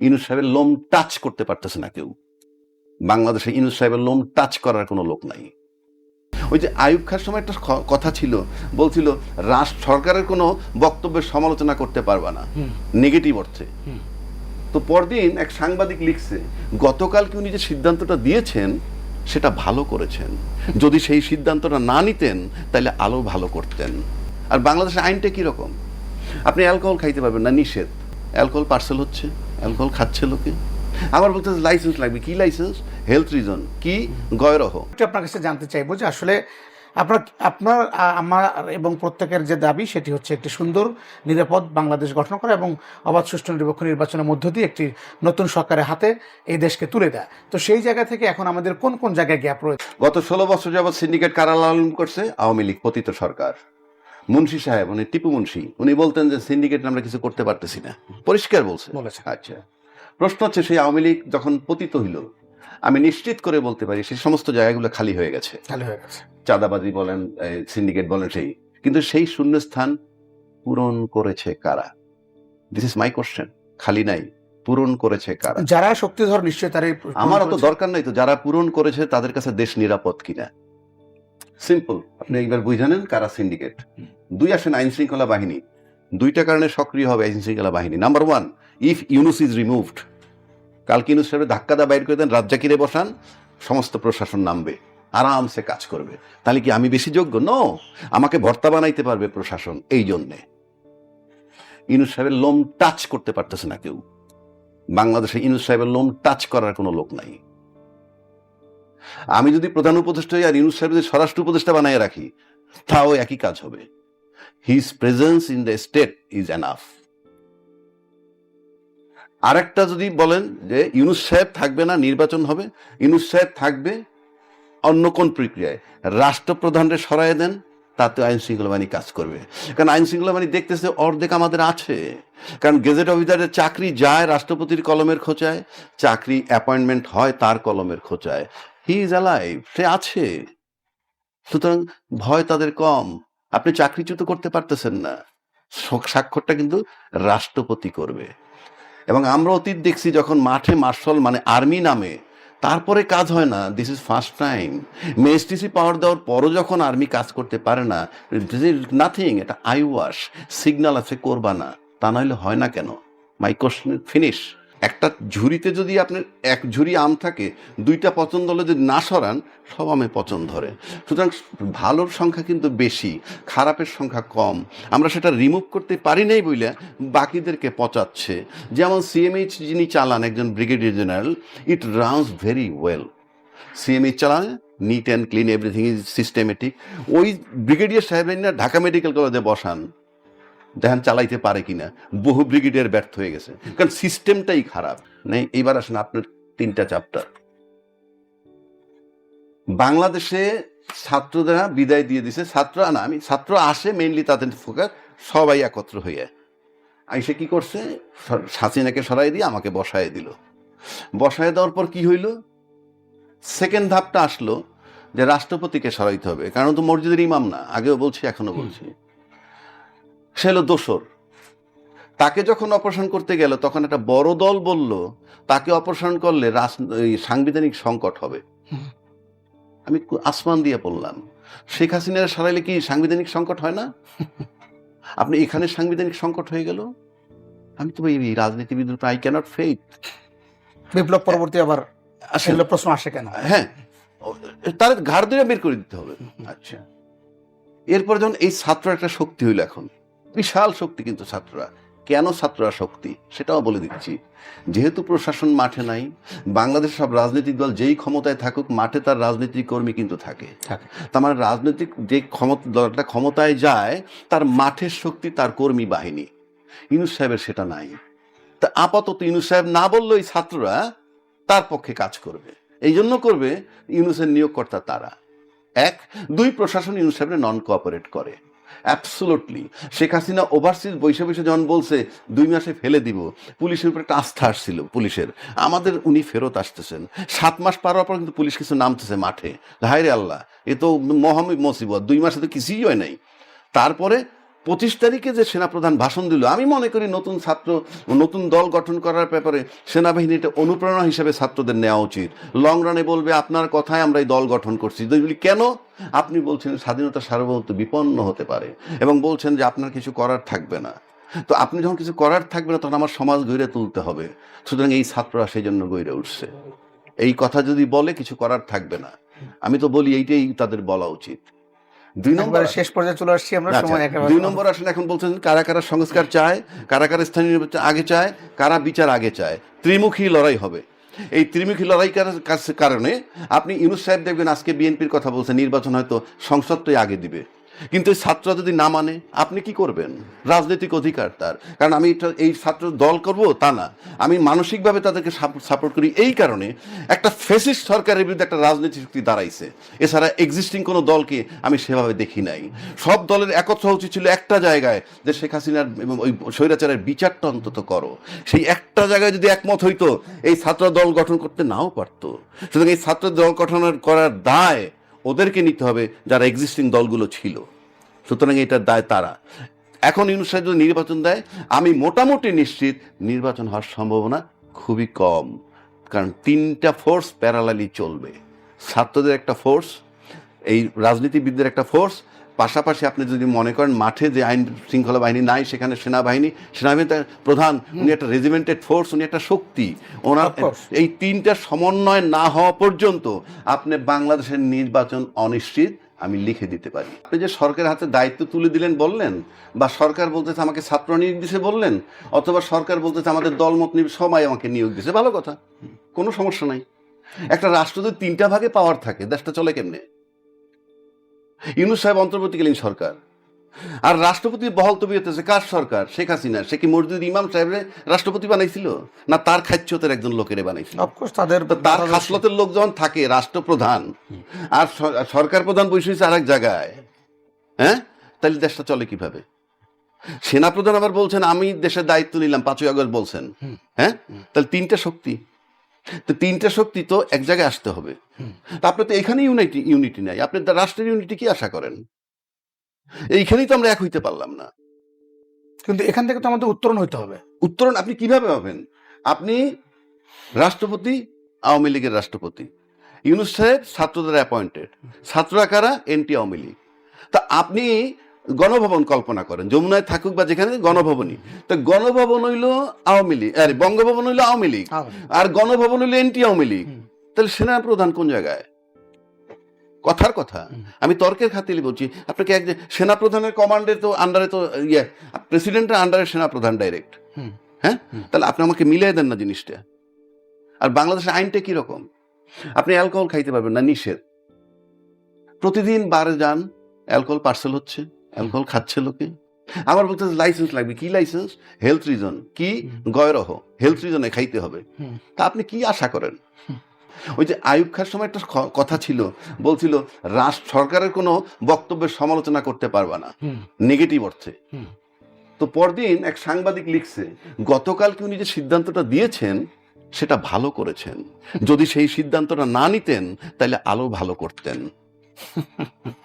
ইনুস সাহেবের লোম টাচ করতে পারতেছে না কেউ। বাংলাদেশে ইনুস সাহেবের লোম টাচ করার কোনো লোক নাই। ওই যে আয়ুব খার সময় একটা কথা ছিল বলছিল রাষ্ট্র সরকারের কোনো বক্তব্যের সমালোচনা করতে পারবা না। নেগেটিভ অর্থে। তো পরদিন এক সাংবাদিক লিখছে গতকাল গতকালকে উনি যে সিদ্ধান্তটা দিয়েছেন সেটা ভালো করেছেন। যদি সেই সিদ্ধান্তটা না নিতেন তাহলে আলো ভালো করতেন। আর বাংলাদেশের আইনটা কীরকম আপনি অ্যালকোহল খাইতে পারবেন না নিষেধ। অ্যালকোহল পার্সেল হচ্ছে। অ্যালকোহল খাচ্ছে লোকে আবার বলতে লাইসেন্স লাগবে। কি লাইসেন্স হেলথ রিজন কি? গয়রহ। আপনার কাছে জানতে চাইব যে আসলে আপনার আপনার আমার এবং প্রত্যেকের যে দাবি সেটি হচ্ছে একটি সুন্দর নিরাপদ বাংলাদেশ গঠন করা এবং অবাধ সুষ্ঠু নিরপেক্ষ নির্বাচনের মধ্য দিয়ে একটি নতুন সরকারের হাতে এই দেশকে তুলে দেয়। তো সেই জায়গা থেকে এখন আমাদের কোন কোন জায়গায় গ্যাপ রয়েছে? গত ষোলো বছর যাবৎ সিন্ডিকেট কারা লালন করছে? আওয়ামী লীগ পতিত সরকার। মুন্সি সাহেব উনি টিপু মুন্সি উনি বলতেন যে সিন্ডিকেট আমরা কিছু করতে পারতেছি না। পরিষ্কার বলছে। আচ্ছা। প্রশ্ন হচ্ছে সেই আওয়ামী লীগ যখন পতিত হইল আমি নিশ্চিত করে বলতে পারি সেই সমস্ত জায়গাগুলো খালি হয়ে গেছে। হয়ে চাঁদাবাজি বলেন সিন্ডিকেট বলেন সেই। কিন্তু সেই শূন্যস্থান পূরণ করেছে কারা? দিস ইজ মাই কোশ্চেন খালি নাই পূরণ করেছে কারা? যারা শক্তিধর নিশ্চয়ই তারা আমার অত দরকার নাই তো যারা পূরণ করেছে তাদের কাছে দেশ নিরাপদ কিনা? সিম্পল আপনি একবার বুঝানেন কারা সিন্ডিকেট দুই আসেন আইন শৃঙ্খলা বাহিনী। দুইটা কারণে সক্রিয় হবে আইন শৃঙ্খলা বাহিনী। Number one if Yunus is removed কালকে ইউনুস সাহেব ধাক্কা দা বাইর করে দেন রাজ্জাকিরে বসান, সমস্ত প্রশাসন নামবে, আরামসে কাজ করবে। তাহলে কি আমি বেশি যোগ্য? ন আমাকে ভর্তা বানাইতে পারবে প্রশাসন, এই জন্যে। ইনুস সাহেবের লোম টাচ করতে পারতেছে না কেউ। বাংলাদেশে ইনুস সাহেবের লোম টাচ করার কোনো লোক নাই। আমি যদি প্রধান উপদেষ্টা আর ইউনুস সাহেব যদি স্বরাষ্ট্র উপদেষ্টা বানায় রাখি, তাও একই কাজ হবে। His presence in the state is enough আরেকটা যদি বলেন যে ইউনুস সাহেব থাকবে না, নির্বাচন হবে, ইউনুস সাহেব থাকবে অন্য কোন প্রক্রিয়ায়? রাষ্ট্রপ্রধানরে সরাই দেন, তাতে আইন শৃঙ্খলা বাহিনী কাজ করবে। কারণ আইন শৃঙ্খলা বাহিনী দেখতেছে অর্ধেক আমাদের আছে। কারণ গেজেট অফিসারের চাকরি যায় রাষ্ট্রপতির কলমের খোঁচায়, চাকরি অ্যাপয়েন্টমেন্ট হয় তার কলমের খোঁচায়। হি ইজ অ্যালাইভ সে আছে। সুতরাং ভয় তাদের কম। আপনি চাকরিচ্যুত করতে পারতেছেন না। স্বাক্ষরটা কিন্তু রাষ্ট্রপতি করবে। এবং আমরা অতীত দেখছি যখন মাঠে মার্শাল মানে আর্মি নামে, তারপরে কাজ হয় না। দিস ইজ ফার্স্ট টাইম মেএসটিসি পাওয়ার দেওয়ার পরও যখন আর্মি কাজ করতে পারে না দিস ইজ নাথিং এটা আই ওয়াশ সিগন্যাল আছে করবা না তা নইলে হয় না কেন? মাই কোশ্চেন ফিনিশ একটা ঝুড়িতে যদি আপনার এক ঝুড়ি আম থাকে, দুইটা পছন্দ হলে যদি না সরান, সব আমে পছন্দ ধরে। সুতরাং ভালোর সংখ্যা কিন্তু বেশি, খারাপের সংখ্যা কম। আমরা সেটা রিমুভ করতে পারি নাই বইলে বাকিদেরকে পচাচ্ছে। যেমন সিএমএইচ যিনি চালান, একজন brigadier general it runs very well CMH চালান neat and clean everything is systematic ওই ব্রিগেডিয়ার সাহেব ঢাকা মেডিকেল কলেজে বসান। দেখেন চালাইতে পারে কিনা, বহু ব্রিগেডিয়ার ব্যর্থ হয়ে গেছে। কারণ সিস্টেমটাই খারাপ। নেই, এইবার আসেন আপনার তিনটা চ্যাপ্টার। বাংলাদেশে ছাত্ররা বিদায় দিয়ে দিছে। ছাত্র না, আমি ছাত্র আসে মেইনলি তাদের ফোকাস সবাই একত্র হয়ে। আইসে কি করছে? স- হাসিনাকে সরাই দিয়ে আমাকে বসায় দিল। বসায় দেওয়ার পর কি হইল? সেকেন্ড ধাপটা আসলো যে রাষ্ট্রপতিকে সরাইতে হবে। কারণ তো মসজিদের ইমাম না। আগেও বলছি এখনও বলছি। সে হলো দোসর। তাকে যখন অপারেশন করতে গেল তখন একটা বড় দল বলল তাকে অপারেশন করলে সাংবিধানিক সংকট হবে। আমি আসমান দিয়ে বললাম শেখ হাসিনার সারাইলে কি সাংবিধানিক সংকট হয় না? আপনি এখানে সাংবিধানিক সংকট হয়ে গেল? আমি তো এই রাজনীতিবিদ আই ক্যানট ফেইথ বিপ্লব পরবর্তী আবার আসলে প্রশ্ন আসে কেন? হ্যাঁ। তার ঘাড় ধরে বের করে দিতে হবে। আচ্ছা। এরপর যখন এই ছাত্র একটা শক্তি হইল এখন বিশাল শক্তি কিন্তু ছাত্ররা। কেন ছাত্ররা শক্তি? সেটাও বলে দিচ্ছি। যেহেতু প্রশাসন মাঠে নাই বাংলাদেশ সব রাজনৈতিক দল যেই ক্ষমতায় থাকুক মাঠে তার রাজনৈতিক কর্মী কিন্তু থাকে। তার মানে রাজনৈতিক যে ক্ষমতা দলটা ক্ষমতায় যায় তার মাঠের শক্তি তার কর্মী বাহিনী। ইনুস সাহেবের সেটা নাই। তা আপাতত ইনুস সাহেব না বললেও ছাত্ররা তার পক্ষে কাজ করবে। এই জন্য করবে ইউনুসের নিয়োগকর্তা তারা। এক দুই প্রশাসন ইউনুস সাহেবের নন কোঅপারেট করে। অ্যাবসোলুটলি শেখ হাসিনা ওভারসিজ বৈশে বৈশে যখন বলছে, দুই মাসে ফেলে দিব। পুলিশের উপর একটা আস্থা আসছিল, পুলিশের। আমাদের উনি ফেরত আসতেছেন। সাত মাস পার হওয়ার পর কিন্তু পুলিশ কিছু নামতেছে মাঠে। হায় রে আল্লাহ, এ তো মহামি মুসিবত। দুই মাসে তো কিছুই হয় নাই। তারপরে পঁচিশ তারিখে যে সেনাপ্রধান ভাষণ দিল, আমি মনে করি নতুন ছাত্র, নতুন দল গঠন করার ব্যাপারে সেনাবাহিনীটা অনুপ্রেরণা হিসেবে ছাত্রদের নেওয়া উচিত। লং রানে বলবে, আপনার কথায় আমরা এই দল গঠন করছি। কেন? আপনি বলছেন, স্বাধীনতা সার্বভৌমত্ব বিপন্ন হতে পারে। এবং বলছেন যে, আপনার কিছু করার থাকবে না। তো আপনি যখন কিছু করার থাকবে না, তখন আমার সমাজ গড়ে তুলতে হবে। সুতরাং এই ছাত্ররা সেই জন্য গড়ে উঠছে। এই কথা যদি বলে, কিছু করার থাকবে না। আমি তো বলি, এইটাই তাদের বলা উচিত। দুই নম্বর শেষ পর্যায়ে চলে আসছি আমরা আচ্ছা, সময় একেবারে দুই নম্বর আসলে এখন বলছেন কারা কারা সংস্কার চায় কারা কারা স্থানীয় নির্বাচন আগে চায় কারা বিচার আগে চায়। ত্রিমুখী লড়াই হবে। এই ত্রিমুখী লড়াই কার- কারণে আপনি ইউনুস সাহেব দেখবেন আজকে বিএনপির কথা বলছেন নির্বাচন হয়তো সংসদটাই আগে দিবে। কিন্তু এই ছাত্ররা যদি না মানে আপনি কি করবেন? রাজনৈতিক অধিকার তার। কারণ আমি এটা, এই ছাত্র দল করব তা না। আমি মানসিকভাবে তাদেরকে সাপোর্ট করি এই কারণে একটা ফেসিস্ট সরকারের বিরুদ্ধে একটা রাজনৈতিক শক্তি দাঁড়াইছে। এছাড়া এক্সিস্টিং কোনো দলকে আমি সেভাবে দেখি নাই। সব দলের একত্র উচিত ছিল একটা জায়গায় যে শেখ হাসিনার ওই স্বৈরাচারের বিচারটা অন্তত করো। সেই একটা জায়গায় যদি একমত হইতো, এই ছাত্র দল গঠন করতে নাও পারতো। সুতরাং এই ছাত্র দল গঠনের করার দায় ওদেরকে নিতে হবে যারা এক্সিস্টিং দলগুলো ছিল। সুতরাং এটার দায় তারা। এখন ইউনুস সাহেব যদি নির্বাচন দেয়, আমি মোটামুটি নিশ্চিত নির্বাচন হওয়ার সম্ভাবনা খুবই কম। কারণ তিনটা ফোর্স প্যারালালি চলবে। ছাত্রদের একটা ফোর্স এই রাজনীতিবিদদের একটা ফোর্স পাশাপাশি আপনি যদি মনে করেন মাঠে যে আইন শৃঙ্খলা বাহিনী নাই সেখানে সেনাবাহিনী সেনাবাহিনী প্রধান উনি একটা রেজিমেন্টেড ফোর্স উনি একটা শক্তি। ওনার এই তিনটা সমন্বয় না হওয়া পর্যন্ত আপনি বাংলাদেশের নির্বাচন অনিশ্চিত আমি লিখে দিতে পারি। আপনি যে সরকারের হাতে দায়িত্ব তুলে দিলেন বললেন বা সরকার বলতেছে আমাকে ছাত্র নিয়োগ দিছে বললেন অথবা সরকার বলতেছে আমাদের দলমত নিয়ে সবাই আমাকে নিয়োগ দিছে ভালো কথা। কোনো সমস্যা নাই। একটা রাষ্ট্র যদি তিনটা ভাগে পাওয়ার থাকে দেশটা চলে কেমনে? ইউনুস সাহেব অন্তর্বর্তীকালীন সরকার। আর রাষ্ট্রপতি বহল তবিয়তেছে কার সরকার? শেখ হাসিনা। সে কি মসজিদ ইমাম সাহেবরে রাষ্ট্রপতি বানাইছিল? না তার খাচ্যতের একজন লোকেরে বানাইছিল? অফকোর্স তাদের তার খাসলতের লোক যখন থাকে রাষ্ট্রপ্রধান আর সরকার প্রধান বসে হয়েছে আরেক জায়গায়। হ্যাঁ? তাহলে দেশটা চলে কীভাবে? সেনাপ্রধান আবার বলছেন আমি দেশের দায়িত্ব নিলাম। পাঁচই আগস্ট বলছেন। হ্যাঁ? তাহলে তিনটা শক্তি। তো তিনটা শক্তি তো এক জায়গায় আসতে হবে। তা আপনার তো এখানে ইউনিটি ইউনিটি নাই। আপনি তো রাষ্ট্রের ইউনিটি কি আশা করেন? এইখানেই তো আমরা এক হইতে পারলাম না। কিন্তু এখান থেকে তো আমাদের উত্তরণ হইতে হবে। উত্তরণ আপনি কীভাবে পাবেন আপনি রাষ্ট্রপতি আওয়ামী লীগের রাষ্ট্রপতি। ইউনুস সাহেব ছাত্রদের অ্যাপয়েন্টেড ছাত্ররা কারা? এনটি আওয়ামী লীগ। তা আপনি গণভবন কল্পনা করেন যমুনায় থাকুক বা যেখানে গণভবনই। তো গণভবন হইল আওয়ামী লীগ আরে বঙ্গভবন হইল আওয়ামী লীগ আর গণভবন হইল এনটি আওয়ামী লীগ। তাহলে সেনা প্রধান কোন জায়গায়? কথার কথা। আমি তর্কের খাতিলে বলছি আপনাকে এক সেনা প্রধানের কমান্ডে তো আন্ডারে তো ইয়ে প্রেসিডেন্টের আন্ডারে সেনা প্রধান ডাইরেক্ট হ্যাঁ? তাহলে আপনি আমাকে মিলিয়ে দেন না জিনিসটা। আর বাংলাদেশের আইনটা কীরকম? আপনি অ্যালকোহল খাইতে পারবেন না নিষেধ। প্রতিদিন বারে যান অ্যালকোহল পার্সেল হচ্ছে। অ্যালকোহল খাচ্ছে লোকে আমার বলতে লাইসেন্স লাগবে। কি লাইসেন্স হেলথ রিজন কি? গয়রহ। হেলথ রিজনে খাইতে হবে। তা আপনি কি আশা করেন? ওই যে আয়ুব খার সময় একটা কথা ছিল বলছিল রাষ্ট্র সরকারের কোনো বক্তব্যের সমালোচনা করতে পারবে না। নেগেটিভ অর্থে। তো পরদিন এক সাংবাদিক লিখছে গতকালকে উনি যে সিদ্ধান্তটা দিয়েছেন সেটা ভালো করেছেন। যদি সেই সিদ্ধান্তটা না নিতেন তাহলে আলো ভালো করতেন।